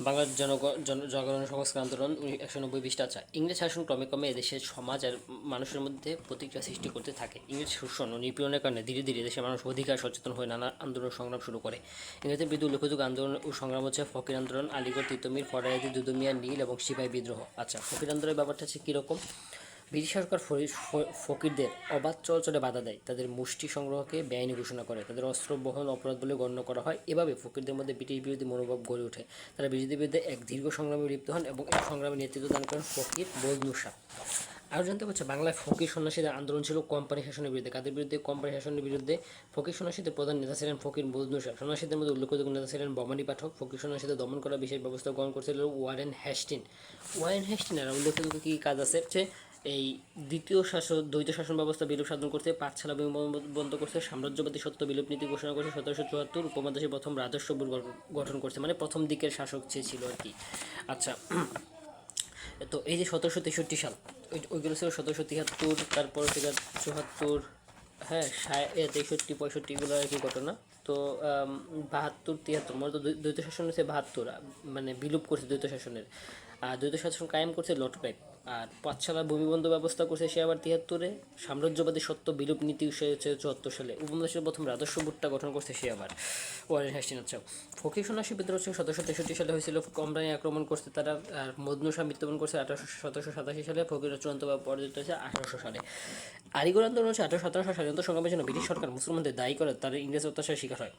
বাংলার জনগণ জন- জনগণ সংস্কার আন্দোলন একশো নব্বই বিশটা চায়। ইংরেজ শাসন ক্রমে ক্রমে এদেশের সমাজ আর মানুষের মধ্যে প্রতিক্রিয়া সৃষ্টি করতে থাকে। ইংরেজ শোষণ ও নিপীড়নের কারণে ধীরে ধীরে দেশের মানুষ অধিকার সচেতন হয়ে নানা আন্দোলন সংগ্রাম শুরু করে। ইংরেজের বিরুদ্ধে উল্লেখযোগ্য আন্দোলন ও সংগ্রাম হচ্ছে ফকির আন্দোলন, আলিগড় তিতমির, ফরাইদি দুদুমিয়া, নীল এবং সিপাহী বিদ্রোহ। আচ্ছা ফকির আন্দোলনের ব্যাপারটা হচ্ছে কীরকম? ব্রিটিশ সরকার ফকিরদের অবাধ চলাচলে বাধা দেয়। তাদের মুষ্টি সংগ্রহকে বেআইনি ঘোষণা করে। তাদের অস্ত্র বহন অপরাধ বলে গণ্য করা হয়। এভাবে ফকিরদের মধ্যে ব্রিটিশ বিরোধী মনোভাব গড়ে ওঠে। তারা ব্রিটিশদের বিরুদ্ধে এক দীর্ঘ সংগ্রামে লিপ্ত হন এবং এই সংগ্রামে নেতৃত্ব দান করেন ফকির বজনুসা আরও জানতে পারছে, বাংলায় ফকির সন্ন্যাসীদের আন্দোলন ছিল কোম্পানি শাসনের বিরুদ্ধে। কাদের বিরুদ্ধে? কোম্পানি শাসনের বিরুদ্ধে ফকির সন্ন্যাসীদের প্রধান নেতা ছিলেন ফকির বজনুসা সন্ন্যাসীদের মধ্যে উল্লেখযোগ্য নেতা ছিলেন বমানী পাঠক। ফকির সন্ন্যাসীদের দমন করা বিশেষ ব্যবস্থা গ্রহণ করেছিল ওয়ারেন হ্যাস্টিন ওয়ারেন হ্যাস্টিনের উল্লেখযোগ্য কী কাজ আছে? এই দ্বিতীয় শাসন, দ্বৈত শাসন ব্যবস্থা বিলোপ সাধন করতে পাঠশালা বন্ধ করছে, সাম্রাজ্যবাদী সত্য বিলোপ নীতি ঘোষণা করছে, সতেরোশো চুয়াত্তর উপমহাদেশে প্রথম রাজস্ব গঠন- করছে মানে প্রথম দিকের শাসক যে ছিল আর কি। আচ্ছা তো এই যে সতেরোশো তেষট্টি সাল ওইগুলো ছিল সতেরোশো তিয়াত্তর, তারপর থেকে চুয়াত্তর হ্যাঁ তেষট্টি পঁয়ষট্টিগুলো আর কি ঘটনা। তো বাহাত্তর, তিয়াত্তর, মূলত দ্বৈ- দ্বৈত শাসন হচ্ছে বাহাত্তর মানে বিলুপ করছে দ্বৈত শাসনের। আর দ্বৈত শাসন কায়েম করছে লটকাইপ আর পাঠশালা ভূমিবন্ধ ব্যবস্থা করছে সে আবার তিয়াত্তরে। সাম্রাজ্যবাদী সত্য বিলুপ নীতি হচ্ছে চুয়াত্তর সালে। উপন্যাসের প্রথম রাজস্ব বোর্ডটা গঠন করছে সে আবার। ওয়ারেন হ্যাস্টিন আচ্ছা ফকির সন্ন্যাসী বিদ্রোহ হচ্ছে সতেরোশো তেষট্টি সালে হয়েছিল। কোম্পানি আক্রমণ করছে তারা, আর মদনুসা মৃত্যুবরণ করছে আঠারোশো সতেরোশো সাতাশি সালে। ফকির চূড়ান্ত পরাজিত হয়েছে আঠারোশো সালে। আলিগড় আন্দোলন হচ্ছে আঠারোশো সতেরোশো স্বাধীনতা সংগ্রামের জন্য ব্রিটিশ সরকার মুসলমানদের দায়ী করে তারা ইংরেজ অত্যাচারের শিকার হয়।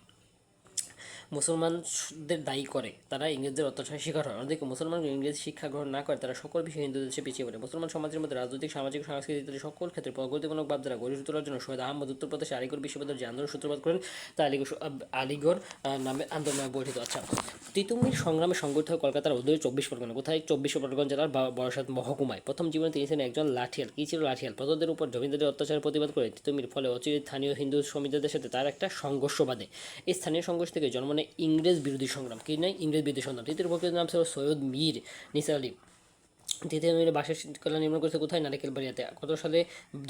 মুসলমানদের দায়ী করে, তারা ইংরেজদের অত্যাচারের শিকার হয়। অন্যদিকে মুসলমান ইংরেজ শিক্ষা গ্রহণ না করে, তারা সকল বিষয়ে হিন্দু দেশে পিছিয়ে পড়ে। মুসলমান সমাজের মধ্যে রাজনৈতিক, সামাজিক, সাংস্কৃতিক ইত্যাদি সকল ক্ষেত্রে প্রগতিমূলক ভাবধারা গড়ে তোলার জন্য সৈয়দ আহমদ উত্তরপ্রদেশে আলিগড় বিশ্ববিদ্যালয়ের যে আন্দোলন সূত্রপাত করেন, তা আলিগড় আলিগড় নামে আন্দোলন পরিচিত আচ্ছা তিতুমির সংগ্রামে সংগঠিত হয় কলকাতার উদয় চব্বিশ পরগনা। কোথায়? চব্বিশ পরগনা জেলার বরাসাত মহকুমায়। প্রথম জীবনে তিনি ছিলেন একজন লাঠিয়াল। কী ছিল লাঠিয়াল? প্রজাদের উপর জমিদারের অত্যাচারের প্রতিবাদ করে তিতুমির ফলে অচিরে স্থানীয় হিন্দু সমিতিদের সাথে তার একটা সংঘর্ষ বাঁধে এই স্থানীয় সংঘর্ষ থেকে জন্ম নেয় ইংরেজ বিরোধী সংগ্রাম, কি নাই ইংরেজ বিরোধী সংগ্রাম। তৃতীয় পক্ষের নাম ছিল সৈয়দ মীর নিসার আলী। তৃতীয় মিলে বাসের কলা নির্মাণ করেছে কোথায়? নারিকেল বাড়িয়াতে কত সালে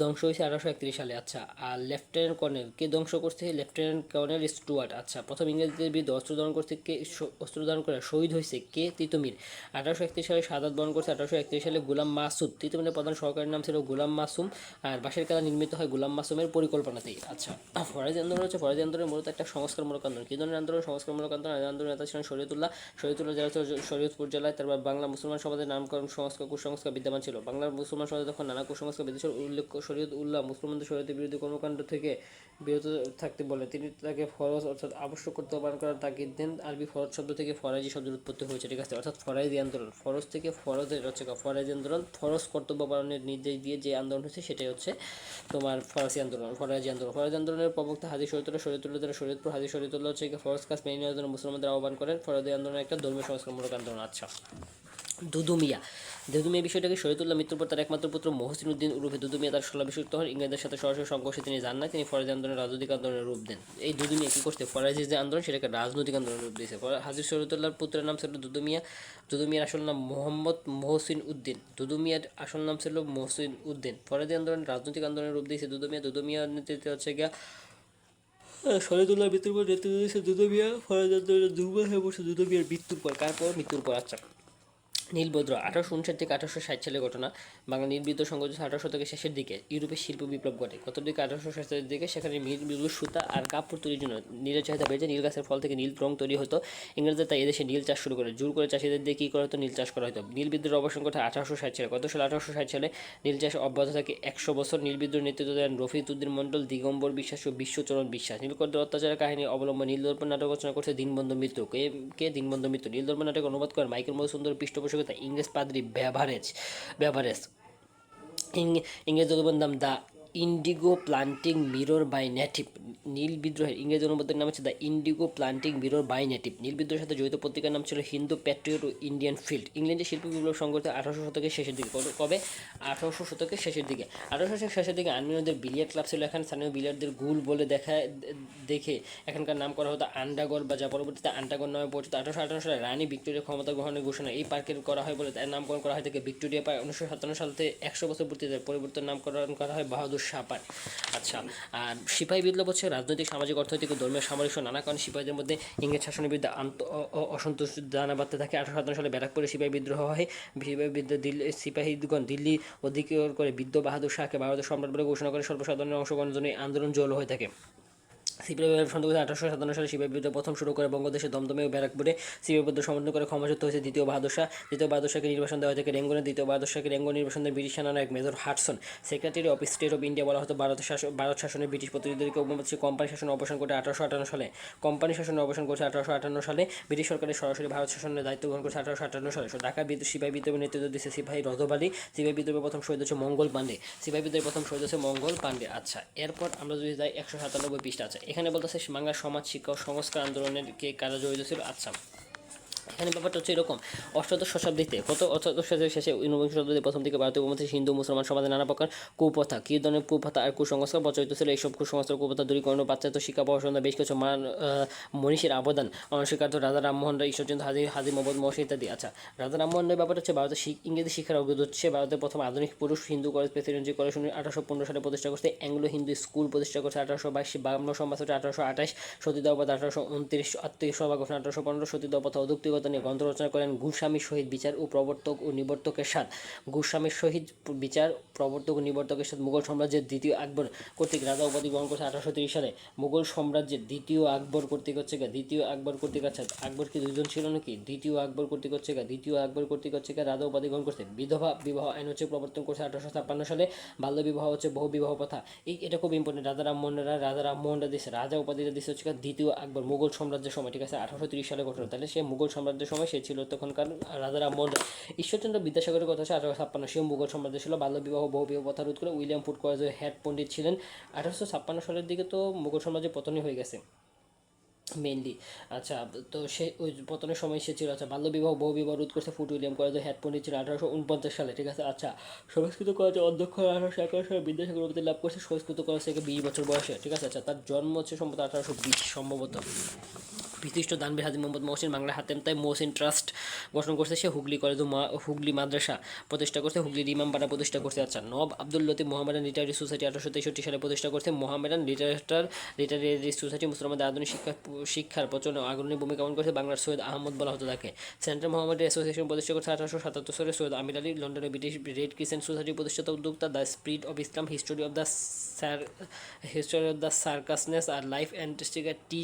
ধ্বংস হয়েছে আঠারোশো একত্রিশ সালে। আচ্ছা আর লেফটেন্যান্ট কর্নেল কে ধ্বংস করছে? Lieutenant colonel Stuart. আচ্ছা প্রথম ইংরেজদের বিরুদ্ধে অস্ত্র ধারণ করছে কে? অস্ত্র ধারণ করে শহীদ হয়েছে কে? তিতুমির। আঠারোশো একত্রিশ সালে সাদাত বরণ করছে। আঠারোশো একত্রিশ সালে গুলাম মাসুদ তিতুমিরের প্রধান সরকারের নাম ছিল গুলাম মাসুম। আর বাসের কালা নির্মিত হয় গুলাম মাসুমের পরিকল্পনাতেই। আচ্ছা ফরাজি আন্দোলন হচ্ছে ফরাজি আন্দোলনের মূলত একটা সংস্কারমূলক আন্দোলন। কী ধরনের আন্দোলন? সংস্কারমূলক আন্দোলন, আন্দোলনের নেতা ছিলেন শরীয়তুল্লাহ শরীয়তুল্লাহ জেলা শরীয়তপুর জেলায়। তারপর বাংলা মুসলমান সমাজের নামকরণ সংস্কার কুসংস্কার বিদ্যমান ছিল। বাংলার মুসলমান সমাজে তখন নানা কুসংস্কার বিদেশের উল্লেখ শরীয়ত উল্লাহ মুসলমানদের শরীয়তের বিরোধী কর্মকাণ্ড থেকে বিরত থাকতে বলে। তিনি তাকে ফরজ অর্থাৎ আবশ্যক করতে পালন করার তাগিদ দেন। আরবি ফরজ শব্দ থেকে ফরাজি শব্দের উৎপত্তি হয়েছে। ঠিক আছে, অর্থাৎ ফরাজি আন্দোলন। ফরজ থেকে ফরজের হচ্ছে ফরাজি আন্দোলন। ফরজ কর্তব্য পালনের নির্দেশ দিয়ে যে আন্দোলন হচ্ছে সেটাই হচ্ছে তোমার ফরাসি আন্দোলন ফরাজি আন্দোলন। ফরাজি আন্দোলনের প্রবক্তা হাজি শরীতুল্লাহ শরীতুল্লাহ দ্বারা শরীয়তপুর হাজি শরীতুল্লাহ হচ্ছে ফরজ কাজ মেনে নেওয়ার জন্য মুসলমানদের আহ্বান করেন। ফরাজি আন্দোলন একটা ধর্মীয় সংস্কারমূলক আন্দোলন। আচ্ছা। দুদুমিয়া। দুদুমিয়া বিষয়টাকে শহীদুল্লাহ মৃত্যুর পর তার একমাত্র পুত্র মহসিন উদ্দিন উরুফে দুদুমিয়া তার স্থলাভিষিক্ত হন। ইংরেজদের সাথে সরাসরি সংঘর্ষে তিনি যান না, তিনি ফরাজি আন্দোলনের রাজনৈতিক আন্দোলনের রূপ দেন। এই দুদুমিয়া কী করতে ফরাজি যে আন্দোলন, সেটাকে রাজনৈতিক আন্দোলনের রূপ দিয়েছে। হাজির শহীদুল্লাহর পুত্রের নাম ছিল দুদুমিয়া। দুদুমিয়ার আসল নাম মোহাম্মদ মহসিন উদ্দিন। দুদুমিয়ার আসল নাম ছিল মহসিন উদ্দিন। ফরাজি আন্দোলন রাজনৈতিক আন্দোলনের রূপ দিয়েছে দুদুমিয়া। দুদুমিয়ার নেতৃত্বে হচ্ছে গিয়া শহীদুল্লাহ মৃত্যুর পর নেতৃত্ব দিয়েছে দুদুমিয়া। ফরাজ আন্দোলনের দুর্বল হয়ে পড়ছে দুদুমিয়ার মৃত্যুর পর কার পর মৃত্যুর পর আচ্ছা। নীলভদ্র আঠারোশো উনষাট থেকে আঠারোশো ষাট সালের ঘটনা। বাংলা নীলবিদ্য সংগঠিত আঠারোশো শতকের শেষের দিকে। ইউরোপে শিল্প বিপ্লব ঘটে। কত দিকে আঠারোশো ষাটের দিকে? সেখানে বিদ্যুৎ সুতা আর কাপড় তৈরির জন্য নীলের চাহিদা বেড়েছে। নীল গাছের ফল থেকে নীল রং তৈরি হতো। ইংরেজদের তাই এদেশে নীল চাষ শুরু করে। জোর করে চাষিদের দিয়ে কী করা হতো? নীল চাষ করা হতো। নীল বিদ্রোহের অবসান ঘটে আঠারোশো ষাট সালে। কত সালে আঠারোশো ষাট সালে নীল চাষ অব্যাহত থাকে একশো বছর। নীল বিদ্রোহ নেতৃত্ব দেন রফিকুদ্দিন মণ্ডল, দিগম্বর বিশ্বাস ও বিশ্বচরণ বিশ্বাস। নীলকণ্ঠের অত্যাচারের কাহিনী অবলম্বন নীলদর্পণ নাটক রচনা করছে দীনবন্ধু মিত্র। কে কে দীনবন্ধু মিত্র? নীলদর্পণ নাটক অনুবাদ করেন মাইকেল মধুসুন্দর পৃষ্ঠপোষকতা ইংরেজ পাদ্রী ব্যাভারেজ। ব্যাভারেজ। ইং- ইংরেজ অনুবাদ নাম the indigo planting mirror by native নীল বিদ্রোহের ইংরেজ অনুবাদের নাম হচ্ছে the indigo planting mirror by native নীল বিদ্রোহের সাথে জড়িত পত্রিকার নাম ছিল হিন্দু প্যাট্রিয়ট ও ইন্ডিয়ান ফিল্ড ইংল্যান্ডে শিল্প বিপ্লব সংগঠিত আঠারোশো শতকের শেষের দিকে। কবে- আঠারোশো শতকের শেষের দিকে। আঠারোশো শতকের শেষের দিকে আর্মিনদের বিলিয়ার ক্লাব ছিল। এখানে স্থানীয় বিলিয়ারদের গুল বলে দেখা, দেখে এখানকার নাম করা হতো আন্ডাগর বা যা পরবর্তীতে আন্টাগর নামে পরিচিত। আঠারোশো আঠারো সালে রানী ভিক্টোরিয়া ক্ষমতা গ্রহণের ঘোষণা এই পার্কের করা হয় বলে তার নামকরণ করা হয়। থেকে ভিক্টোরিয়া পার্ক। উনিশশো সাতান্ন সাল থেকে একশো বছর পূর্তিতে পরিবর্তন নামকরণ করা হয়। বাহাদুর সাপার। আচ্ছা আর সিপাহী বিপ্লব হচ্ছে রাজনৈতিক, সামাজিক, অর্থনৈতিক ও ধর্মীয় সামরিক নানা কারণে সিপাহীদের মধ্যে ইংরেজ শাসনের বিরুদ্ধে অসন্তোষ দানা বাড়তে থাকে। আঠারো সাতান্ন সালে ব্যারাকপুরে সিপাহী বিদ্রোহ হয়। সিপাহী বিদ্রোহ দিল্লি সিপাহীগণ দিল্লি অধিকার করে বিদ্য বাহাদুর শাহকে ভারতের সম্রাট বলে ঘোষণা করে সর্বসাধারণের অংশগ্রহণের জন্য আন্দোলন জল হয়ে থাকে। সিপিআই সন্দেহ আঠারোশো সাতান্ন সালে শিবের বিরুদ্ধে প্রথম শুরু করে বঙ্গদেশে দমদমে ও ব্যারাকপুরে সিপিআই বিরুদ্ধে সমর্থন করে ক্ষমতাচ্যুত হয়েছে দ্বিতীয় বাহাদুর দ্বিতীয় বাহাদুর শাহকে নির্বাসন দেওয়া থেকে রেঙ্গনে। দ্বিতীয় বাহাদুর শাহকে রেঙ্গন নির্বাসন দেন British সেনানায়ক major Hodson. Secretary of state of India বলা হতো ভারতের শাসন ভারত শাসনের ব্রিটিশ প্রতিনিধিদেরকে। উপমহাদেশে কোম্পানি শাসন অবসান করে আঠারোশো আটান্ন সালে। কোম্পানি শাসন অবসান করেছে আঠারোশো আটান্ন সালে। ব্রিটিশ সরকারের সরাসরি ভারত শাসনের দায়িত্ব গ্রহণ করেছে আঠারোশো আটান্ন সালে। ঢাকা বিদ্রোহ সিপাহী বিদ্রোহের নেতৃত্ব দিচ্ছে সিপাহী রজব আলী সিপাহী বিদ্রোহের প্রথম শহীদ হচ্ছে মঙ্গল পাণ্ডে সিপাহী বিদ্রোহের প্রথম শহীদ হচ্ছে মঙ্গল পাণ্ডে আচ্ছা এরপর আমরা যদি যাই একশো সাতানব্বই পৃষ্ঠা। আছে এখানে বলতেছে বাংলার সমাজ শিক্ষা ও সংস্কার আন্দোলনের কে কারা জড়িত ছিল? আচ্ছা। এখানে ব্যাপারটা হচ্ছে এরকম, অষ্টাদশ শতাব্দীতে, কত অষ্টাদশ শতাব্দীর শেষে ঊনবিংশ শতাব্দীর প্রথম দিকে ভারতীয় উপমহাদেশে হিন্দু, মুসলমান সমাজে নানা প্রকার কুপ্রথা, কী ধরনের কুপ্রথা আর কুসংস্কার প্রচলিত ছিল? এইসব কুসংস্কার, কুপ্রথা, দূরীকরণ, পাশ্চাত্য শিক্ষা, পড়াশোনা, বেশ কিছু মান মনীষীর আবেদন, অনস্বীকার্য রাজা রামমোহন রায় ঈশ্বরচন্দ্র হাজি হাজি মোহাম্মদ মহসি ইত্যাদি। আচ্ছা রাজা রামমোহন রায় ব্যাপারটা হচ্ছে ভারতের ইংরেজি শিক্ষার অগ্রগতি হচ্ছে ভারতের প্রথম আধুনিক পুরুষ হিন্দু কলেজ প্রেসিডেন্সি কলেজ আঠারোশো পনেরো সালে প্রতিষ্ঠা করছে, অ্যাংলো হিন্দু স্কুল প্রতিষ্ঠা করছে আঠারোশো বাইশ সমাজ হচ্ছে আঠারোশো আঠাশ সতীদাবাদ আঠারোশো উনত্রিশ, আত্মীয় সভা ঘোষণা আঠারোশো পনেরো সতীদাবাদ অযৌক্তিকতা নিয়ে গ্রন্থ রচনা করেন গোস্বামীর সহিত বিচার ও প্রবর্তক ও নিবর্তকের সাথ। গোস্বামীর সহিত বিচার, প্রবর্তক ও নিবর্তকের সাথে মুঘল সাম্রাজ্যের দ্বিতীয় আকবর কর্তৃক রাজা উপাধি গ্রহণ করেছে আঠারোশো তিরিশ সালে। মুঘল সাম্রাজ্যের দ্বিতীয় আকবর কর্তৃক হচ্ছে গা দ্বিতীয় আকবর কর্তৃক আচ্ছা আকবর কি দুজন ছিল নাকি? দ্বিতীয় আকবর কর্তৃক হচ্ছে গা দ্বিতীয় আকবর কর্তৃক হচ্ছে গা রাজা উপাধি গ্রহণ করছে। বিধবা বিবাহ আইন হচ্ছে প্রবর্তন করছে আঠারোশো ছাপ্পান্ন সালে। বাল্য বিবাহ হচ্ছে বহু বিবাহ প্রথা। এই এটা খুব ইম্পর্টেন্ট রাজা রামমোহন রায় রাজা রামমোহন রায় দিচ্ছে রাজা উপাধিটা দিচ্ছে হচ্ছে দ্বিতীয় আকবর মুঘল সাম্রাজ্যের সময়, ঠিক আছে? আঠারোশো তিরিশ সালে ঘটনা। তাহলে সে মুঘল সাম্রাজ্যের সময় সে ছিল তখনকার রাজা রামমোহন রায়। ঈশ্বরচন্দ্র বিদ্যাসাগরের কথা হচ্ছে আঠারোশো ছাপ্পান্ন সে মুঘল সাম্রাজ্য ছিল। বাল্য বিবাহ, বহু বিবাহ প্রথা রোধ করে উইলিয়াম ফুড কলেজের হেড পণ্ডিত ছিলেন। আঠারোশো ছাপ্পান্ন সালের দিকে তো মুঘল সাম্রাজ্য পতনই হয়ে গেছে। মেনলি আচ্ছা তো সে ওই পতনের সময় সে ছিল আচ্ছা বাল্যবিবাহ বহু বিবাহ রোধ করছে ফুট উইলিয়াম কলেজে হেড ছিল আঠারোশো উনপঞ্চাশ সালে, ঠিক আছে? আচ্ছা সংস্কৃত কলেজের অধ্যক্ষ আঠারোশো একান্ন সালে বিদ্যাসাগর উপাধি লাভ করছে, সংস্কৃত কলেজ থেকে বিশ বছর বয়সে, ঠিক আছে? আচ্ছা তার জন্ম হচ্ছে সম্ভবত আঠারোশো বিশ সম্ভবত। বিশিষ্ট দানবীর হাজি মোহাম্মদ মহসিন বাংলা হাতেম তাই মহসিন ট্রাস্ট গঠন করছে, সে হুগলি কলেজ হুগলি মাদ্রাসা প্রতিষ্ঠা করছে হুগলির ইমামবাড়া প্রতিষ্ঠা করছে। আচ্ছা নব Abdul Latif Mohammedan literary society আঠারোশো তেষট্টি সালে প্রতিষ্ঠা করছে, মোহামেডান লিটারেচার লিটারি সোসাইটি মুসলমানদের আধুনিক শিক্ষা শিক্ষার প্রচলনে অগ্রণী ভূমিকা পালন করেছে বাংলার সৈয়দ আহমদ বলা হতো তাকে সেন্ট্রাল মোহাম্মদ অ্যাসোসিয়েশন প্রতিষ্ঠা করছে আঠারোশো সাতাত্তর সালে সৈয়দ আমির আলী, লন্ডনের ব্রিটিশ রেড ক্রিসেন্ট সোসাইটি প্রতিষ্ঠাতা উদ্যোক্তা, the spirit of Islam, history of the sir history of the Saracens আর life and T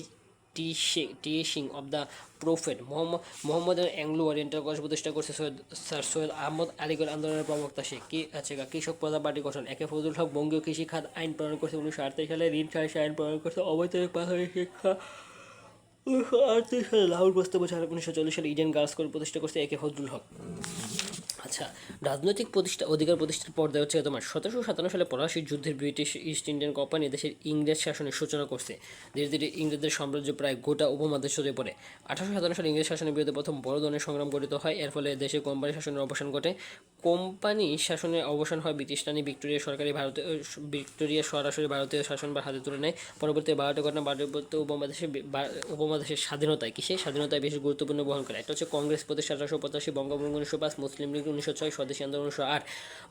teaching of the prophet. Mohammedan Mohammedan Anglo oriental college প্রতিষ্ঠা করছে সৈয়দ, স্যার সৈয়দ আহমদ আলীগড় আন্দোলনের প্রবক্তা সে। কি আছে গা কৃষক প্রধান পার্টি গঠন। একে ফজলুল হক বঙ্গীয় কৃষি খাত আইন প্রণয়ন করছে উনিশশো আটত্রিশ সালে। ঋণ সাহায্য আইন প্রণয়ন করছে অবৈতনিক প্রাথমিক শিক্ষা উনিশশো আটত্রিশ সালে লাহোর প্রস্তাব ছাড়া উনিশশো চল্লিশ সালে ইডেন গার্লস স্কুল প্রতিষ্ঠা করছে একে ফজলুল হক। আচ্ছা রাজনৈতিক প্রতিষ্ঠা, অধিকার প্রতিষ্ঠার পর্যায়ে হচ্ছে তোমার সতেরোশো সাতান্ন সালে পলাশি যুদ্ধের ব্রিটিশ ইস্ট ইন্ডিয়ান কোম্পানি দেশের ইংরেজ শাসনের সূচনা করছে। ধীরে ধীরে ইংরেজদের সাম্রাজ্য প্রায় গোটা উপমহাদেশ হয়ে পড়ে। আঠারোশো সাতান্ন সালে ইংরেজ শাসনের বিরুদ্ধে প্রথম বড় ধরনের সংগ্রাম গঠিত হয়। এর ফলে দেশে কোম্পানি শাসনের অবসান ঘটে। কোম্পানি শাসনের অবসান হয় ব্রিটিশ রানী ভিক্টোরিয়া সরকারি ভারতীয় ভিক্টোরিয়া সরাসরি ভারতীয় শাসন বা হাতে তুলে নেয়। পরবর্তী বারোটা ঘটনা ভারতীয় উপমহাদেশে উপমহাদেশের স্বাধীনতায় কিসে স্বাধীনতায় বেশি গুরুত্বপূর্ণ বহন করে। একটা হচ্ছে কংগ্রেস প্রতিষ্ঠা আঠারোশো পঁচাশি বঙ্গবঙ্গ উনিশশো পাঁচ, মুসলিম লীগ উনিশশো ছয় স্বদেশী আন্দোলন উনিশশো আট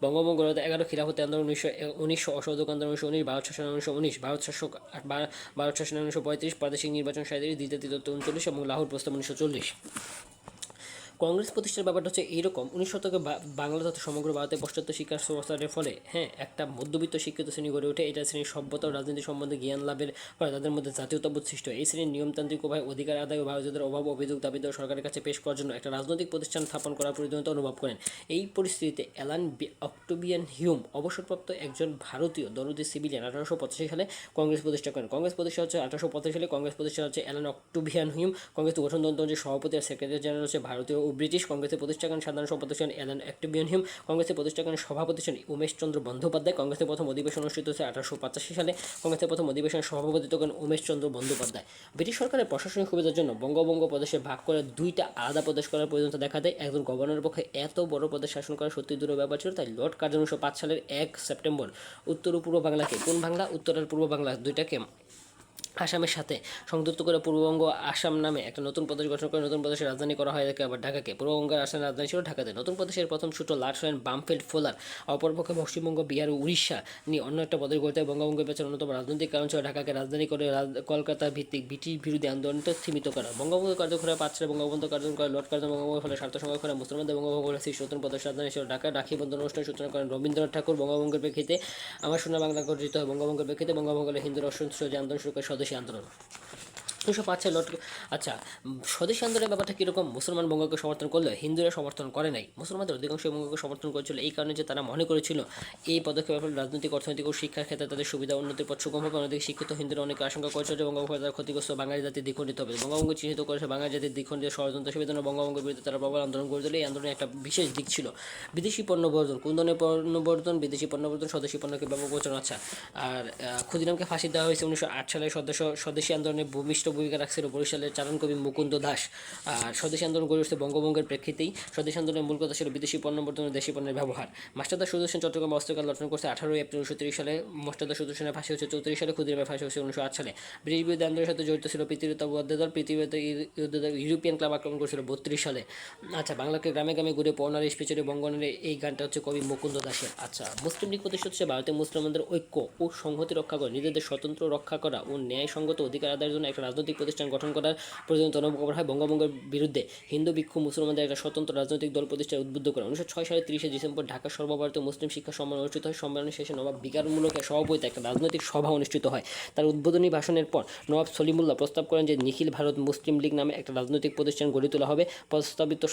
বঙ্গবঙ্গ রদ এগারো, খিলাফত আন্দোলন উনিশশো উনিশশো অসহযোগ আন্দোলন উনিশশো উনিশ, ভারত শাসন উনিশশো উনিশ, ভারত শাসক ভারত শাসন উনিশশো পঁয়ত্রিশ, প্রাদেশিক নির্বাচন সাঁত্রিশ, দ্বিতীয়, তৃতীয় উনচল্লিশ এবং লাহোর প্রস্তাব উনিশশো চল্লিশ। কংগ্রেস প্রতিষ্ঠার ব্যাপারটা হচ্ছে এইরকম। উনিশ শতকে বাংলা তথা সমগ্র ভারতে পাশ্চাত্য শিক্ষার প্রসারের ফলে হ্যাঁ একটা মধ্যবিত্ত শিক্ষিত শ্রেণি গড়ে ওঠে। এটা শ্রেণির সভ্যতা ও রাজনীতি সম্বন্ধে জ্ঞান লাভের ফলে তাদের মধ্যে জাতীয়তাবোধ সৃষ্টি এই শ্রেণির নিয়মতান্ত্রিক উপায় অধিকার আদায় ও ভারতীয়দের অভাব, অভিযোগ, দাবি দেওয়া সরকারের কাছে পেশ করার জন্য একটা রাজনৈতিক প্রতিষ্ঠান স্থাপন করার প্রয়োজনীয়তা অনুভব করেন। এই পরিস্থিতিতে অ্যালান অক্টোবিয়ান হিউম অবসরপ্রাপ্ত একজন ভারতীয় দরদি সিভিলিয়ান আঠারোশো পঁচাশি সালে কংগ্রেস প্রতিষ্ঠা করেন। কংগ্রেস প্রতিষ্ঠা হচ্ছে আঠারোশো পঁচাশি সালে কংগ্রেস প্রতিষ্ঠা হচ্ছে অ্যালান অক্টোভিয়ান হিউম। কংগ্রেস গঠনতন্ত্র যে সভাপতি আর সেক্রেটারি জেনারেল হচ্ছে ভারতীয় ব্রিটিশ কংগ্রেসের প্রতিষ্ঠাকারী সাধারণ সম্পাদক ছিলেন অ্যালান অক্টোভিয়ান হিউম কংগ্রেসের প্রতিষ্ঠাকারী সভাপতি ছিলেন উমেশ চন্দ্র বন্দ্যোপাধ্যায়। কংগ্রেসের প্রথম অধিবেশন অনুষ্ঠিত হচ্ছে আঠারোশো পঁচাশি সালে। কংগ্রেসের প্রথম অধিবেশনে সভাপতিত্ব করেন উমেশ চন্দ্র বন্দ্যোপাধ্যায়। ব্রিটিশ সরকারের প্রশাসনিক সুবিধার জন্য বঙ্গবঙ্গ প্রদেশে ভাগ করে দুইটা আলাদা প্রদেশ করার প্রয়োজনীয়তা দেখা দেয়। একজন গভর্নরের পক্ষে এত বড় প্রদেশ শাসন করা সত্যি দূর ব্যাপার ছিল, তাই লর্ড কার্জন উনিশশো পাঁচ সালের এক সেপ্টেম্বর উত্তর ও পূর্ব বাংলাকে, কোন বাংলা? উত্তর আর পূর্ব বাংলা দুইটাকে আসামের সাথে সংযুক্ত করে পূর্ববঙ্গ আসাম নামে একটা নতুন প্রদেশ গঠন করে নতুন প্রদেশের রাজধানী করা হয় আবার ঢাকাকে। পূর্ববঙ্গের আসামের রাজধানী ছিল ঢাকাতে। নতুন প্রদেশের প্রথম লার্জ হলেন বামফিল্ড ফোলার অপরপক্ষে পশ্চিমবঙ্গ, বিহার ও উড়িষ্যা নিয়ে অন্য একটা প্রদেশ গড়তে বঙ্গবঙ্গের পেছনে অন্যতম রাজনৈতিক কারণ ছিল ঢাকাকে রাজধানী করে কলকাতা ভিত্তিক ব্রিটিশ বিরোধী আন্দোলনকে সীমিত করা। বঙ্গবন্ধু কার্যক্রমে পাঁচ সালে বঙ্গবন্ধু কার্যক্রম করে, লর্ড কার্জন বঙ্গবন্ধুর ফলে স্বার্থ সংগ্রহ করে, মুসলমানদের বঙ্গবঙ্গের সৃষ্টি নতুন প্রদেশ রাজধানী ছিল ঢাকা। রাখি বন্ধন অনুষ্ঠানের সূচনা করেন রবীন্দ্রনাথ ঠাকুর। বঙ্গবঙ্গের প্রেক্ষিতে আমার সোনা বাংলা গঠিত হয়। বঙ্গবঙ্গের প্রেক্ষিতে বঙ্গবঙ্গের হিন্দু রাষ্ট্র যে আন্দোলন শুরু করে স্বদেশী আন্দোলন উনিশশো পাঁচ লর্ড আচ্ছা স্বদেশী আন্দোলনের ব্যাপারটা কীরকম? মুসলমান বঙ্গকে সমর্থন করলে হিন্দুরা সমর্থন করে নাই। মুসলমানদের অধিকাংশ বঙ্গকে সমর্থন করেছিল এই কারণে যে তারা মনে করেছিল এই পদক্ষেপের ফলে রাজনৈতিক, অর্থনৈতিক ও শিক্ষার ক্ষেত্রে তাদের সুবিধা উন্নতির পথ সুগম হবে অন্যদিকে শিক্ষিত। হিন্দুরা অনেকে আশঙ্কা করেছিল যে বঙ্গবঙ্গ তারা ক্ষতিগ্রস্ত বাঙালি জাতি দ্বিখণ্ডিত হবে। বঙ্গবঙ্গ চিহ্নিত করেছে বাঙালি জাতির দ্বিখণ্ডিত ষড়যন্ত্র সুবিধা বঙ্গবঙ্গের বিরুদ্ধে তারা প্রবল আন্দোলন করে দিলে এই আন্দোলনের একটা বিশেষ দিক ছিল, বিদেশি পণ্য বর্জন কোন ধরনের বিদেশি পণ্য বর্জন স্বদেশি পণ্যকে ব্যাপক বচন আচ্ছা আর ক্ষুদিরামকে ফাঁসি দেওয়া হয়েছে উনিশশো আট সালে। সদস্য স্বদেশী আন্দোলনে ভূমিষ্ঠ ভূমিকা রাখছিল বরিশালের চারণ কবি মুকুন্দ দাস। আর স্বদেশী আন্দোলন গড়ে উঠছে বঙ্গবঙ্গের প্রেক্ষিতেই। স্বদেশী আন্দোলনের মূল কথা ছিল বিদেশি পণ্য বর্ধনের দেশি পণ্যের ব্যবহার। মাস্টারদা সুদর্শন চট্টগ্রাম অস্ত্রকাল গঠন করছে আঠারোই এপ্রিল উনিশশো তিরিশ সালে। মাস্টারদা সুদর্শনের ফাঁসি হচ্ছে চৌত্রিশ সালে, ক্ষুদিরামের ফাঁসি হচ্ছে উনিশশো আট সালে। ব্রিটিশ বিরোধী আন্দোলনের সাথে জড়িত ছিল পৃথিবীতে দল পৃথিবীতে ইউরোপিয়ান ক্লাব আক্রমণ করেছিল বত্রিশ সালে। আচ্ছা বাংলাকে গ্রামে গ্রামে ঘুরে পড়নার স্পিচরে বঙ্গনের, এই গানটা হচ্ছে কবি মুকুন্দ দাসের। আচ্ছা মুসলিম লীগ প্রতিষ্ঠা হচ্ছে ভারতীয় মুসলমানদের ঐক্য ও সংহতি রক্ষা করে। নিজেদের স্বতন্ত্র রক্ষা করা ও ন্যায়সঙ্গত অধিকার আদায়ের জন্য একটা রাজনৈতিক প্রতিষ্ঠান গঠন করার প্রয়োজন করা হয় বঙ্গবঙ্গের বিরুদ্ধে। হিন্দু ভিক্ষু মুসলমানদের একটা স্বতন্ত্র রাজনৈতিক দল প্রতিষ্ঠায় উদ্বুদ্ধ করে উনিশশো ছয় সালে তিরিশে ডিসেম্বর ঢাকা সর্বভারতীয় মুসলিম শিক্ষা সম্মেলন অনুষ্ঠিত হয়। সম্মেলনের শেষে নবাব বিকারমূলক সভাপতিতে একটা রাজনৈতিক সভা অনুষ্ঠিত হয়। তার উদ্বোধনী ভাষণের পর নবাব সলিমুল্লাহ প্রস্তাব করেন যে নিখিল ভারত মুসলিম লীগ নামে একটা রাজনৈতিক প্রতিষ্ঠান গড়ে তোলা হবে। প্রস্তাবিত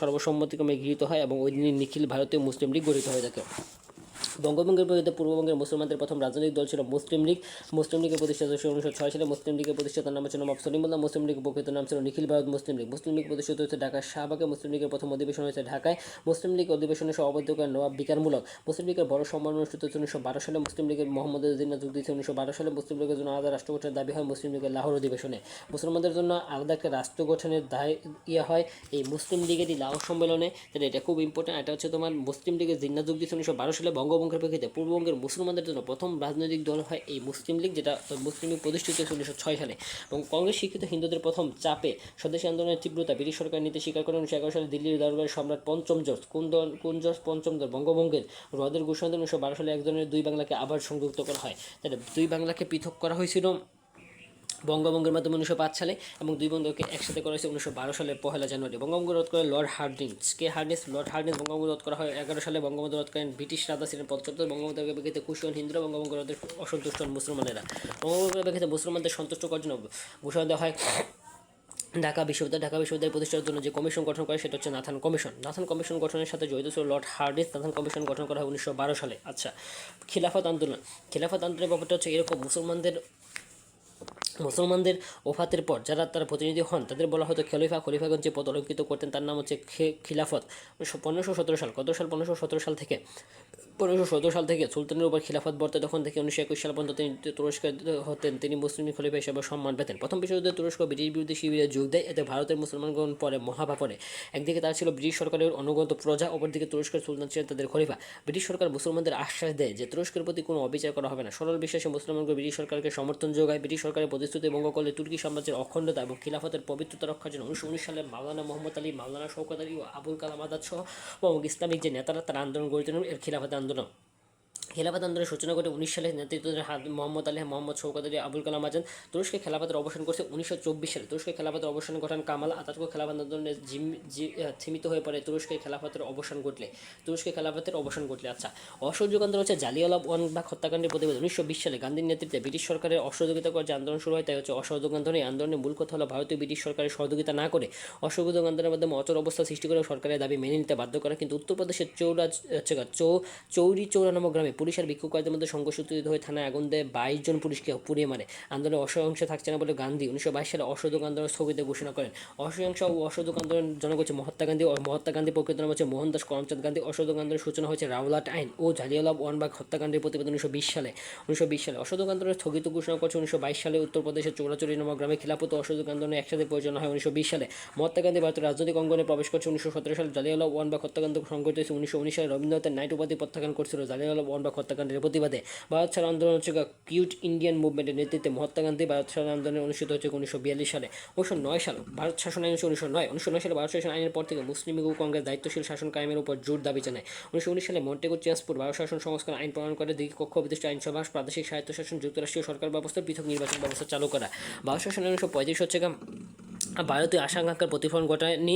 সর্বসম্মতিক্রমে গৃহীত হয় এবং ওই দিনই নিখিল ভারতীয় মুসলিম লীগ গঠিত হয়ে থাকে। বঙ্গবঙ্গের বিরুদ্ধে পূর্ববঙ্গের মুসলমানদের প্রথম রাজনৈতিক দল ছিল মুসলিম লীগ মুসলিম লীগের প্রতিষ্ঠাতা হচ্ছে উনিশশো ছয় সালে মুসলিম লীগের প্রতিষ্ঠাতার নাম হচ্ছে নবাব সলিমুল্লাহ মুসলিম লীগের প্রকৃত নাম ছিল নিখিল ভারত মুসলিম লীগ মুসলিম লীগ প্রতিষ্ঠিত হয়েছে ঢাকার শাহবাগে মুসলিম লীগের প্রথম অধিবেশন হয়েছে ঢাকায় মুসলিম লীগ অধিবেশনে সভাপতি করেন নবাব বিকারমূলক মুসলিম লীগের বড় সম্মেলন অনুষ্ঠিত হচ্ছে উনিশশো বারো সালে মুসলিম লীগের মোহাম্মদ উদ্দিনা যোগ দিয়েছে উনিশশো বারো সালে মুসলিম লীগের জন্য আলাদা রাষ্ট্র গঠনের দাবি হয় মুসলিম লীগের লাহোর অধিবেশনে মুসলমানদের জন্য আলাদা একটা রাষ্ট্র গঠনের দায় ইয়ে হয় এই মুসলিম লীগেরই লাহোর সম্মেলনে তাহলে এটা খুব ইম্পর্টেন্ট এটা হচ্ছে তোমার মুসলিম লীগের জিন্না যোগ দিয়েছে উনিশশো বারো সালে বঙ্গবঙ্গের প্রেক্ষিতে পূর্ববঙ্গের মুসলমানদের জন্য প্রথম রাজনৈতিক দল হয় এই মুসলিম লীগ, যেটা মুসলিম লীগ প্রতিষ্ঠিত উনিশশো ছয় সালে। এবং কংগ্রেস শিক্ষিত হিন্দুদের প্রথম চাপে স্বদেশী আন্দোলনের তীব্রতা, ব্রিটিশ সরকার নীতি স্বীকার করে উনিশশো এগারো সালে দিল্লির দরবারের সম্রাট পঞ্চম জর্জ, কোন দল, কোন জর্জ পঞ্চম দল, বঙ্গবঙ্গের হ্রদের ঘোষণা উনিশশো বারো সালে এক ধরনের দুই বাংলাকে আবার সংযুক্ত করা হয়। তাহলে দুই বাংলাকে পৃথক করা হয়েছিল। বঙ্গবঙ্গের মাধ্যমে উনিশশো পাঁচ সালে এবং দুই বঙ্গকে একসাথে করা হয়েছে উনিশশো বারো সালে পহেলা জানুয়ারি। বঙ্গবঙ্গ রোধ করে লর্ড হার্ডিন্স কে হার্ডিন্স লর্ড হার্ডিন্স বঙ্গবঙ্গ রোধ করা হয় এগারো সালে। বঙ্গবন্ধু রোধ করেন ব্রিটিশ রাজা ছিলেন পঁচাত্তর বঙ্গবন্ধুকে প্রেক্ষিতে খুশি হন হিন্দুরা বঙ্গবঙ্গ রোধের অসন্তুষ্ট হন মুসলমানেরা বঙ্গবঙ্গের প্রেক্ষিতে মুসলমানদের সন্তুষ্ট করার জন্য ঘোষণা দেওয়া হয় ঢাকা বিশ্ববিদ্যালয়। ঢাকা বিশ্ববিদ্যালয় প্রতিষ্ঠার জন্য যে কমিশন গঠন করে সেটা হচ্ছে নাথান কমিশন। নাথান কমিশন গঠনের সাথে জড়িত ছিল লর্ড হার্ডিস নাথান কমিশন গঠন করা হয় উনিশশো বারো সালে। আচ্ছা খিলাফত আন্দোলন। খিলাফত আন্দোলনের ব্যাপারটা হচ্ছে এরকম মুসলমানদের মুসলমানদের ওফাতের পর যারা তার প্রতিনিধি হন, তাদের বলা হতো খলিফা খলিফাগঞ্জ যে পদ অলঙ্কিত করতেন। তার নাম হচ্ছে খিলাফত। পনেরোশো সতেরো সাল, কত সাল? পনেরোশো সতেরো সাল থেকে। পনেরোশো সতেরো সাল থেকে সুলতানের উপর খিলাফত বর্তে তখন থেকে উনিশশো একুশ সাল পর্যন্ত তিনি তুরস্কের হতেন। তিনি মুসলিম খলিফা হিসেবে সম্মান পেতেন। প্রথম বিশ্বযুদ্ধে তুরস্ক ব্রিটিশ বিরোধী শিবিরে যোগ দেয়। এতে ভারতের মুসলমানগণ পরে মহাভাপরে একদিকে তারা ছিল ব্রিটিশ সরকারের অনুগত প্রজা, অপরদিকে তুরস্কের সুলতান ছিলেন তাদের খলিফা। ব্রিটিশ সরকার মুসলমানদের আশ্বাস দেয় যে তুরস্কের প্রতি কোনো অবিচার করা হবে না। সরল বিশ্বাসে মুসলমানগণ ব্রিটিশ সরকারকে সমর্থন যোগায়। ব্রিটিশ সরকারের প্রতিশ্রুতি ভঙ্গ করলে তুর্কি সাম্রাজ্যের অখণ্ডতা এবং খিলাফতের পবিত্রতা রক্ষার জন্য উনিশশো উনিশ সালে মাওলানা মোহাম্মদ আলী, মাওলানা শৌকত আলী ও আবুল কালাম আজাদ সহ এবং ইসলামিক যে নেতারা তারা আন্দোলন গড়ে তোলেন, এর খিলাফত আন্দোলন খেলাফত আন্দোলনের সূচনা করে উনিশ সালে নেতৃত্ব দেন হাত মোহাম্মদ আলী মোহাম্মদ শৌকত আলী আবুল কালাম আজাদ। তুরস্কে খেলাফতের অবসান করছে উনিশশো চব্বিশ সালে। তুরস্কে খেলাফতের অবসান ঘটান কামাল আতাতুর্ক খেলাফত আহ, সীমিত হয়ে পড়ে তুরস্কে খেলাফতের অবসান ঘটলে। তুরস্কে খেলাফতের অবসান ঘটলে আচ্ছা। অসহযোগ আন্দোলন হচ্ছে জালিয়ালা ওয়ানবাগ হত্যাকাণ্ডের প্রতিবাদ উনিশশো বিশ সালে গান্ধীর নেতৃত্বে ব্রিটিশ সরকারের অসহযোগিতা করে যে আন্দোলন শুরু হয় তাই হচ্ছে অসহযোগ আন্দোলন। এই আন্দোলনের মূল কথা হলো ভারতীয় ব্রিটিশ সরকারের সহযোগিতা না করে অসহযোগ আন্দোলনের মাধ্যমে অচল অবস্থা সৃষ্টি করে সরকারের দাবি মেনে নিতে বাধ্য করা। কিন্তু উত্তরপ্রদেশের চৌরাজ হচ্ছে চৌ চৌরি চৌরা নামক গ্রামে পুলিশ আর বিক্ষোভকারীদের মধ্যে সংঘর্ষ তৈরি হয়ে থানায় আগুন দেয় বাইশ জন পুলিশকে পুড়িয়ে মারে। আন্দোলনে অসহিংস থাকছে না বলে গান্ধী উনিশশো বাইশ সালে অসহযোগ আন্দোলন স্থগিত ঘোষণা করেন। অসহিংস ও অসহযোগ আন্দোলন জনক হচ্ছে মহাত্মা গান্ধী ও মহাত্মা গান্ধী প্রকৃত নাম হচ্ছে মোহনদাস করমচাঁদ গান্ধী। অসহযোগ আন্দোলনের সূচনা হয়েছে রাওলাট আইন ও জালিয়ালাভ ওয়ানবাগ হত্যাকাণ্ডের প্রতিবেদন উনিশশো বিশ সালে। উনিশশো বিশ সালে অসহযোগ আন্দোলন স্থগিত ঘোষণা করছে উনিশশো বাইশ সালে উত্তরপ্রদেশের চৌরাচুরি নামক গ্রামে খিলাফত অসহযোগ আন্দোলনে একসাথে পরিচালনা হয় উনিশশো বিশ সালে। মহাত্মা গান্ধী ভারতের রাজনৈতিক অঙ্গনে প্রবেশ করছে উনিশশো সতেরো সালে। জালিয়ালাভ ওয়ানবাগ হত্যাকাণ্ড সংঘটিত হয়েছে উনিশশো উনিশ সালে। রবীন্দ্রনাথের নাইট উপাধি প্রত্যাখ্যান করছিল জালিয়ালাভ ওয়ানবাগ শাহবাগ হত্যাকাণ্ডের প্রতিবাদে ভারত ছাড় আন্দোলন হচ্ছে কিউট ইন্ডিয়ান মুভমেন্টের নেতৃত্বে মহাত্মা গান্ধী ভারত ছাড় আন্দোলন অনুষ্ঠিত হচ্ছে উনিশশো বিয়াল্লিশ সালে। উনিশশো নয় সাল ভারত শাসন আইন হচ্ছে উনিশশো নয়। উনিশশো নয় সালে ভারত শাসন আইনের পর থেকে মুসলিম ও কংগ্রেস দায়িত্বশীল শাসন কায়েমের উপর জোর দাবি জানায়। উনিশশো উনিশ সালে মন্টেগো চেয়ার্সপুর ভারত শাসন সংস্কার আইন প্রণয়ন করে দ্বিতীয় কক্ষ বিশিষ্ট আইনসভা, প্রাদেশিক স্বায়ত্তশাসন, যুক্তরাষ্ট্রীয় সরকার ব্যবস্থা, পৃথক নির্বাচন ব্যবস্থা চালু করা। ভারত শাসন উনিশশো পঁয়ত্রিশ হচ্ছে ভারতীয় আশাঙ্কার প্রতিফলন ঘটায়নি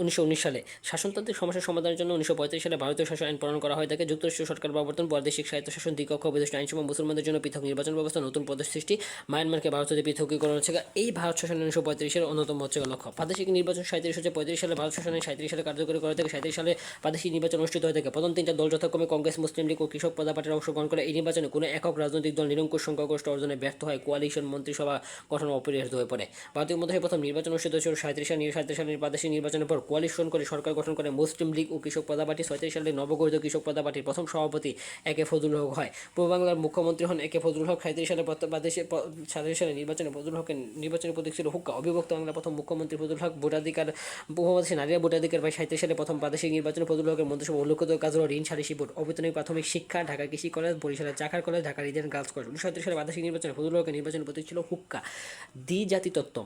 উনিশশো উনিশ সালে। শাসনতান্ত্রিক সমস্যার সমাধানের জন্য উনিশশো পঁয়ত্রিশ সালে ভারতীয় শাসন আইন প্রণয়ন করা হয়। থাকে যুক্তরাষ্ট্র সরকার প্রবর্তন প্রাদেশিক স্বায়ত্তশাসন দ্বিকক্ষ বিশিষ্ট আইনসভা মুসলমানদের জন্য পৃথক নির্বাচন ব্যবস্থা, নতুন প্রদেশ সৃষ্টি, মায়ানমারকে ভারত হতে পৃথকীকরণ হচ্ছে এই ভারত শাসন উনিশশো পঁয়ত্রিশের অন্যতম হচ্ছে লক্ষ্য। প্রাদেশিক নির্বাচন সাঁত্রিশ হচ্ছে পঁয়ত্রিশ সালে, ভারত শাসনে সাঁত্রিশ সালে কার্যকরী করা থেকে সাঁত্রিশ সালে প্রাদেশিক নির্বাচন অনুষ্ঠিত হয়ে থাকে। প্রথম তিনটা দল যথাক্রমে কংগ্রেস, মুসলিম লীগ ও কৃষক পদা পার্টির অংশগ্রহণ করে। এই নির্বাচনে কোনো একক রাজনৈতিক দল নিরঙ্কুশ সংখ্যাগরিষ্ঠ অর্জনে ব্যর্থ হয়। কোয়ালিশন মন্ত্রিসভা গঠন অপরিহার্য হয়ে পড়ে। ভারতীয় মধ্যে প্রথম নির্বাচন অনুষ্ঠিত হয়েছিল সাঁত্রিশ সালে, সাঁত্রিশ সালের প্রাদেশিক নির্বাচনের পর কোয়ালিশন করে সরকার গঠন করে মুসলিম লীগ ও কৃষক পদা পার্টি। ছয়ত্রিশ সালে নবগঠিত কৃষক পদা পার্টির প্রথম সভাপতি একে ফজলুল হক হয়। পূর্ব বাংলার মুখ্যমন্ত্রী হন একে ফজলুল হক। সাঁত্রিশ সালে প্রাদেশিক সাঁত্রিশ সালে নির্বাচনে ফজলুল হকের নির্বাচনী প্রতীক ছিল হুক্কা। অবিভক্ত বাংলার প্রথম মুখ্যমন্ত্রী ফজলুল হক, ভোটাধিকার বহুবাসী নারীরা ভোটাধিকার পায়। সাঁত্রিশ সালে প্রথম প্রাদেশিক নির্বাচনে ফজলুল হকের মন্ত্রিসভা উল্লেখিত কাজ হল ঋণ সালিসি বোর্ড, অবৈতনিক প্রাথমিক শিক্ষা, ঢাকা কৃষি কলেজ, বরিশালের Chakhar college Dhaka regent girls college. উনিশশো সালে প্রাদেশিক নির্বাচনে ফজলুল হকের নির্বাচনী প্রতীক ছিল হুক্কা। দ্বি জাতি তত্ত্ব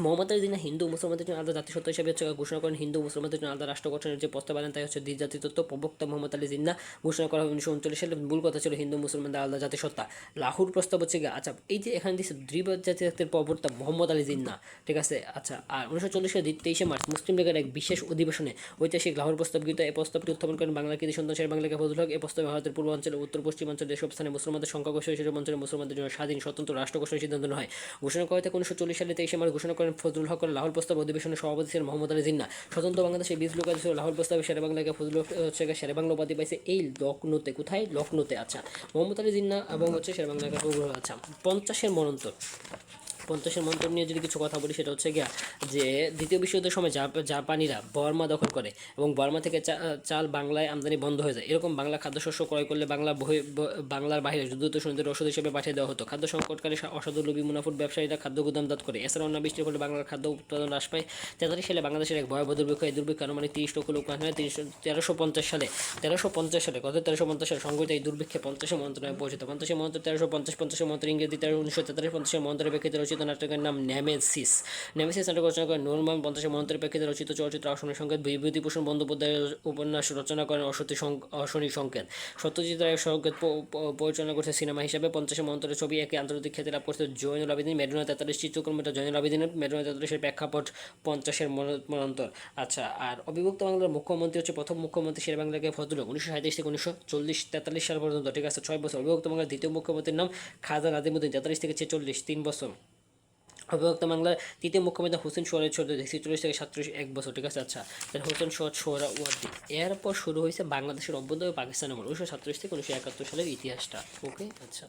মোহাম্মদ আলী জিন্না হিন্দু মুসলমানদের জন্য আলাদা জাতিসত্তা হিসেবে হচ্ছে ঘোষণা করেন হিন্দু মুসলমানদের জন্য আলাদা রাষ্ট্র গঠনের যে প্রস্তাব আনেন, তাই হচ্ছে দ্বি জাতি তত্ত্ব প্রবক্তা মোহাম্মদ আলী জিন্না ঘোষণা করা হয় উনিশশো উনচল্লিশ সালে। মূল কথা ছিল হিন্দু মুসলমানদের আলাদা জাতিসত্তা লাহুর প্রস্তাব হচ্ছে গিয়ে আচ্ছা এই যে এখানে দিচ্ছে দ্বিব জাতিত্বের প্রবর্তা মোহাম্মদ আলী জিন্না, ঠিক আছে? আচ্ছা আর উনিশশো চল্লিশ সালে তেইশে মার্চ মুসলিম লীগের এক বিশেষ অধিবেশনে ঐতিহাসিক লাহোর প্রস্তাবকৃত এই প্রস্তাবটি উত্থাপন করেন বাংলা কৃতি সন্তান বাংলাকে ফজল হক। এই প্রস্তাবে ভারতের পূর্বাঞ্চল উত্তর পশ্চিমাঞ্চল যেসব স্থানে মুসলমানদের সংখ্যাগরিষ্ঠ হিসেবে অঞ্চলে মুসলমানদের জন্য স্বাধীন, স্বতন্ত্র রাষ্ট্র গঠনের সিদ্ধান্ত হয়। ঘোষণা করা থেকে উনিশশো চল্লিশ সালে তেইশে মার্চ ঘোষণা করেন ফজলুল হক, লাহোর প্রস্তাব অধিবেশনের সভাপতি ছিলেন মোহাম্মদ আলী জিন্না স্বতন্ত্র বাংলাদেশের বিশ লোক ছিল, লাহোর প্রস্তাবে শেরে বাংলাকে ফজলুল হচ্ছে শেরে বাংলা উপাধি পাইছে এই লখনৌতে। কোথায়? লখনৌতে আচ্ছা। মোহাম্মদ আলী জিন্না এবং হচ্ছে শেরে বাংলাকে ফজলুল হক আচ্ছা। পঞ্চাশের মনন্তর। পঞ্চাশের মন্তর নিয়ে যদি কিছু কথা বলি, সেটা হচ্ছে গিয়া যে দ্বিতীয় বিশ্বযুদ্ধের সময় জাপানিরা বর্মা দখল করে এবং বর্মা থেকে চাল বাংলায় আমদানি বন্ধ হয়ে যায়। এরকম বাংলা খাদ্যশস্য ক্রয় করলে বাংলা বহি- বাংলার বাইরে যুদ্ধ সৈন্যদের ওষুধ হিসেবে পাঠিয়ে দেওয়া হতো। খাদ্য সংকটকালে সা- অসাধু লোভী মুনাফুট ব্যবসায়ীরা খাদ্য গুদাম গুদামদাত করে। এছাড়া অন্য বৃষ্টির ফলে বাংলার খাদ্য উৎপাদন হ্রাস পায়। তেতাল্লিশ সালে বাংলাদেশের এক ভয়াবহ দুর্ভিক্ষ। এই দুর্ভিক্ষ আনুমানিক তিরিশ লক্ষ লোক হয় তেরোশো পঞ্চাশ সালে তেরোশো পঞ্চাশ সালে গত তেরোশো পঞ্চাশ সালে সংগঠিত এই দুর্ভিক্ষে পঞ্চাশের মন্ত্রণায় পৌঁছিত পঞ্চাশে মন্ত্র তেরোশো পঞ্চাশ পঞ্চাশে মন্ত্র ইংরেজি তেরো উনিশশো তেতাল্লিশ পঞ্চাশে মন্ত্রের রচিত নাটকের নাম নেমেসিস। নেমেসিস নাটক রচনা করেন নুরমান পঞ্চাশে মন্ত্রের প্রেক্ষিতে রচিত চলচ্চিত্র আসনের সংকেত বিভূতিভূষণ বন্দ্যোপাধ্যায়ের উপন্যাস রচনা করেন অসতী অশনি সংকেত। সত্যজিৎ রায়ের সংকেত পরিচালনা করছে সিনেমা হিসাবে। পঞ্চাশে মন্ত্রের ছবি একে আন্তর্জাতিক খ্যাতি লাভ করছে জয়নুল আবেদিন। মেডুনা তেতাল্লিশ চিত্রকর্মীটা জয়নুল আবেদিনের। মেডুনা তেতাল্লিশের প্রেক্ষাপট পঞ্চাশের মন- মনান্তর। আচ্ছা আর অবিভক্ত বাংলার মুখ্যমন্ত্রী হচ্ছে প্রথম মুখ্যমন্ত্রী শের বাংলাকে ফজলুল। উনিশশো সাঁত্রিশ থেকে উনিশশো চল্লিশ তেতাল্লিশ সাল পর্যন্ত, ঠিক আছে, ছয় বছর। অবিভক্ত বাংলার দ্বিতীয় মুখ্যমন্ত্রীর নাম খাজা নাদিমুদ্দিন তেতাল্লিশ থেকে ছেচল্লিশ, তিন বছর। অবিভক্ত বাংলার তৃতীয় মুখ্যমন্ত্রী হোসেন সোহরের ছোট ছেচল্লিশ থেকে সাতচল্লিশ এক বছর, ঠিক আছে? আচ্ছা তাহলে হোসেন সোহর সোহরা ওয়ার্দি এরপর শুরু হয়েছে বাংলাদেশের অভ্যন্তর পাকিস্তানের উনিশশো সাতচল্লিশ থেকে উনিশশো একাত্তর সালের ইতিহাসটা ওকে আচ্ছা।